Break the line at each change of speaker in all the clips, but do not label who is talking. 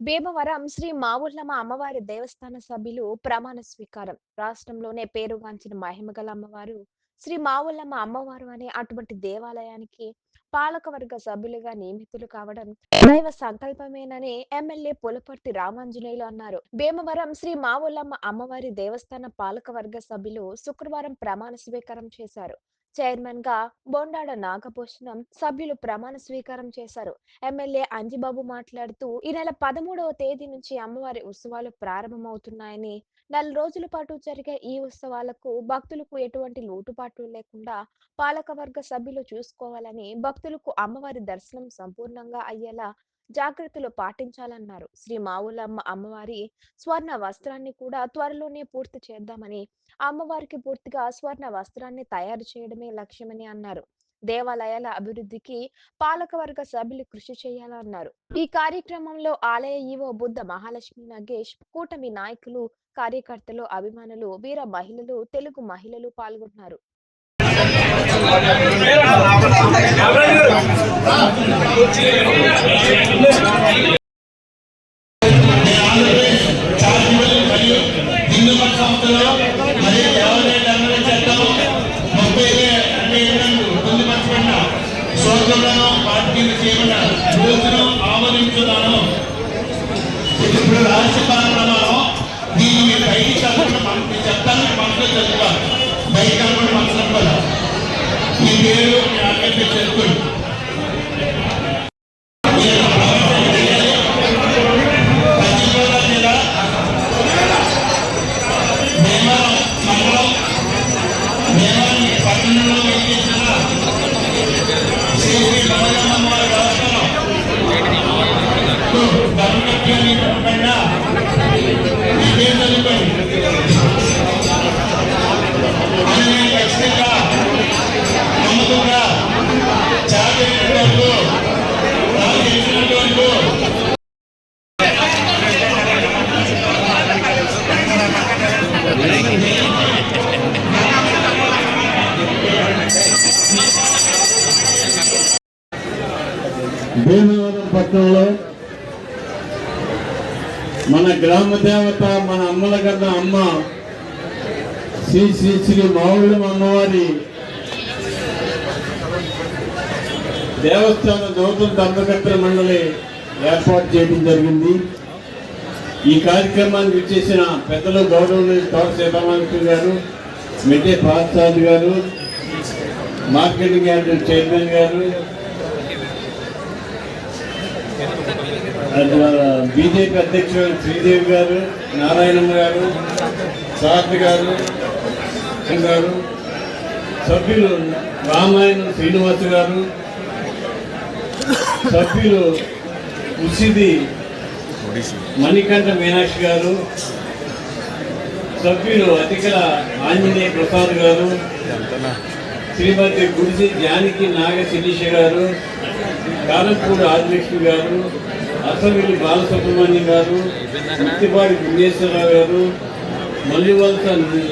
భీమవరం శ్రీ మావుళ్ళమ్మ అమ్మవారి దేవస్థాన సభ్యులు ప్రమాణ స్వీకారం. రాష్ట్రంలోనే పేరుగాంచిన మహిమగల అమ్మవారు శ్రీ మావుళ్ళమ్మ అమ్మవారు అనే అటువంటి దేవాలయానికి పాలకవర్గ సభ్యులుగా నియమితులు కావడం దైవ సంకల్పమేనని ఎమ్మెల్యే పులపర్తి రామాంజనేయులు అన్నారు. భీమవరం శ్రీ మావుళ్ళమ్మ అమ్మవారి దేవస్థాన పాలకవర్గ సభ్యులు శుక్రవారం ప్రమాణ స్వీకారం చేశారు. చైర్మన్గా బొండాడ నాగభూషణం సభ్యులు ప్రమాణ స్వీకారం చేశారు. ఎమ్మెల్యే అంజిబాబు మాట్లాడుతూ ఈ నెల పదమూడవ తేదీ నుంచి అమ్మవారి ఉత్సవాలు ప్రారంభమవుతున్నాయని నెల రోజుల పాటు జరిగే ఈ ఉత్సవాలకు భక్తులకు ఎటువంటి లోటుపాట్లు లేకుండా పాలకవర్గ సభ్యులు చూసుకోవాలని భక్తులకు అమ్మవారి దర్శనం సంపూర్ణంగా అయ్యేలా జాగ్రత్తలు పాటించాలన్నారు. శ్రీ మావులమ్మ అమ్మవారి స్వర్ణ వస్త్రాన్ని కూడా త్వరలోనే పూర్తి చేద్దామని అమ్మవారికి పూర్తిగా స్వర్ణ వస్త్రాన్ని తయారు చేయడమే లక్ష్యమని అన్నారు. దేవాలయాల అభివృద్ధికి పాలకవర్గ సభ్యులు కృషి చేయాలన్నారు. ఈ కార్యక్రమంలో ఆలయ ఈవో బుద్ధ మహాలక్ష్మి నగేష్ కూటమి నాయకులు కార్యకర్తలు అభిమానులు వీర మహిళలు తెలుగు మహిళలు పాల్గొన్నారు.
చెప్తాను మరియు పార్టీలు చేయబడిన చట్టాన్ని మనసులో చదువుతాను బయట మనసులో అనుకోవాలి మీ పేరు మీ ఆకలి చదువుకోండి ధర్మకర్తని పైన చదువుకోండి నేను ఖచ్చితంగా వరకు నాకు తెలిసినంత వరకు
భీమవరం పట్టణంలో మన గ్రామ దేవత మన అమ్మల కన్నా అమ్మ. శ్రీ శ్రీ శ్రీ మావుళ్ళం అమ్మవారి దేవస్థాన నూతన ధర్మకర్తల మండలి ఏర్పాటు చేయడం జరిగింది. ఈ కార్యక్రమానికి ఇచ్చేసిన పెద్దలు గౌరవనీయులు తోట సీతారామకృష్ణ గారు మిడ్డే పార్థసారథి గారు మార్కెటింగ్ యార్డ్ చైర్మన్ గారు బీజేపీ అధ్యక్షుడు శ్రీదేవి గారు నారాయణమ్మ గారు సారథి గారు గారు సభ్యులు రామాయణం శ్రీనివాస్ గారు సభ్యులు ఉసిది మణికంఠ మీనాక్షి గారు సభ్యులు అతికల ఆంజనేయ ప్రసాద్ గారు శ్రీమతి గుడిసి జానకి నాగ శిరీష గారు కారంపూడి ఆదిలక్ష్మి గారు అసమిలి బాలసుబ్రహ్మణ్యం గారు ముత్తిపాడి విఘ్నేశ్వరరావు గారు మల్లివలస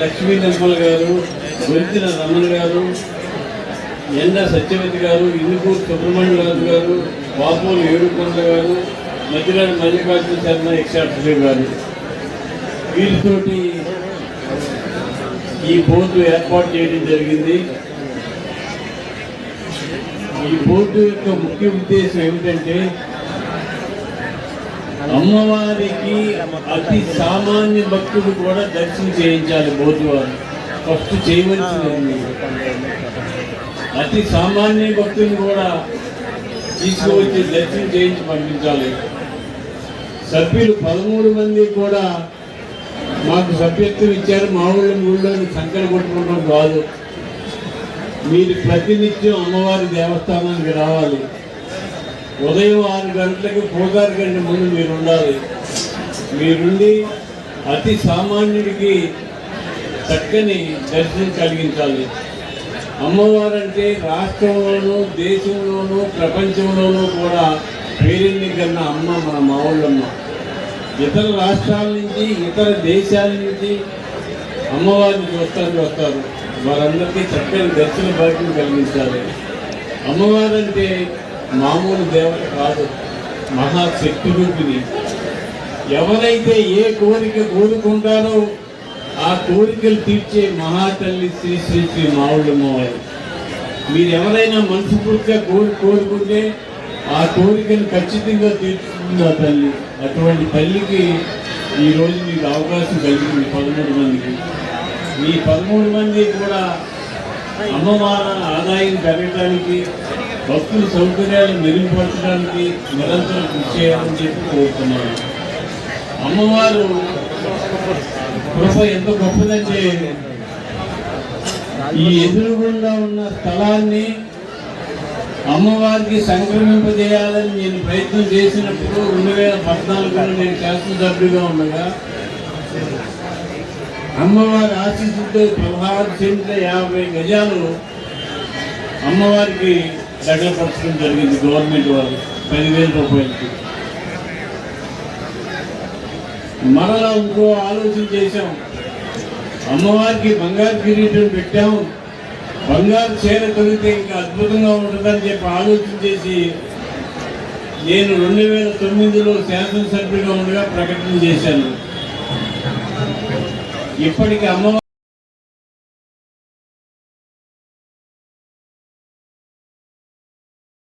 లక్ష్మీ నిర్మల్ గారు గొంతిన రమణ గారు ఎండ సత్యవతి గారు ఇందుకూరు సుబ్రహ్మణ్యరాజు గారు బాబోలు ఏడుకొండ గారు మధ్యరాడు మల్లికార్జున శర్మ ఎక్సాట్రీ గారు. వీరితోటి ఈ బోర్డు ఏర్పాటు చేయడం జరిగింది. ఈ బోర్డు యొక్క ముఖ్య ఉద్దేశం ఏమిటంటే అమ్మవారికి అతి సామాన్య భక్తుడు కూడా దర్శనం చేయించాలి బోర్డు ఫస్ట్ చేయవలసింది అతి సామాన్య భక్తుని కూడా తీసుకువచ్చి దర్శనం చేయించి పంపించాలి. సభ్యులు పదమూడు మంది కూడా మాకు సభ్యత్వం ఇచ్చారు. మా ఊళ్ళో ఊళ్ళో సంకర కొట్టుకోవడం కాదు. మీరు ప్రతినిత్యం అమ్మవారి దేవస్థానానికి రావాలి. ఉదయం ఆరు గంటలకు పూజారి గంట ముందు మీరు ఉండాలి మీరుండి అతి సామాన్యుడికి చక్కని దర్శనం కలిగించాలి. అమ్మవారంటే రాష్ట్రంలోనూ దేశంలోనూ ప్రపంచంలోనూ కూడా పేరెన్ని కన్నా అమ్మ మన మావుళ్ళమ్మ. ఇతర రాష్ట్రాల నుంచి ఇతర దేశాల నుంచి అమ్మవారిని చూస్తానికి వస్తారు వారందరికీ చక్కని దర్శన భాగ్యం కలిగించాలి. అమ్మవారంటే మామూలు దేవత కాదు మహాశక్తి రూపిణి ఎవరైతే ఏ కోరిక కోరుకుంటారో ఆ కోరికలు తీర్చే మహాతల్లి శ్రీ శ్రీ శ్రీ మావుళ్ళమ్మవారు మీరు ఎవరైనా మనస్ఫూర్తిగా కోరి కోరుకుంటే ఆ కోరికను ఖచ్చితంగా తీర్చుతుంది ఆ తల్లి. అటువంటి తల్లికి ఈరోజు మీకు అవకాశం కలిగింది పదమూడు మందికి. మీ పదమూడు మంది కూడా అమ్మవారి ఆదాయం పెరగటానికి భక్తుల సౌకర్యాలు మెరుగుపరచడానికి నిరంతరం కృషి చేయాలని చెప్పి కోరుతున్నాను. అమ్మవారు కృప ఎంత గొప్పదంటే ఈ ఎదురుగుండా ఉన్న స్థలాన్ని అమ్మవారికి సంక్రమింపజేయాలని నేను ప్రయత్నం చేసినప్పుడు రెండు వేల పద్నాలుగులో నేను శాసనసభ్యుడిగా ఉండగా అమ్మవారి ఆశీస్సుతో పదహారు సెంట్ల యాభై గజాలు అమ్మవారికి దగ్గరపరచడం జరిగింది గవర్నమెంట్ వాళ్ళు. పదివేల రూపాయలకి. మరలా ఇంకో ఆలోచన చేశాం. అమ్మవారికి బంగారు కిరీటం పెట్టాము. బంగారు చీర తొలిగితే ఇంకా అద్భుతంగా ఉంటుందని చెప్పి ఆలోచన చేసి నేను రెండు వేల తొమ్మిదిలో శాసనసభ్యుడిగా ఉండగా ప్రకటన చేశాను. ఇప్పటికీ అమ్మవారి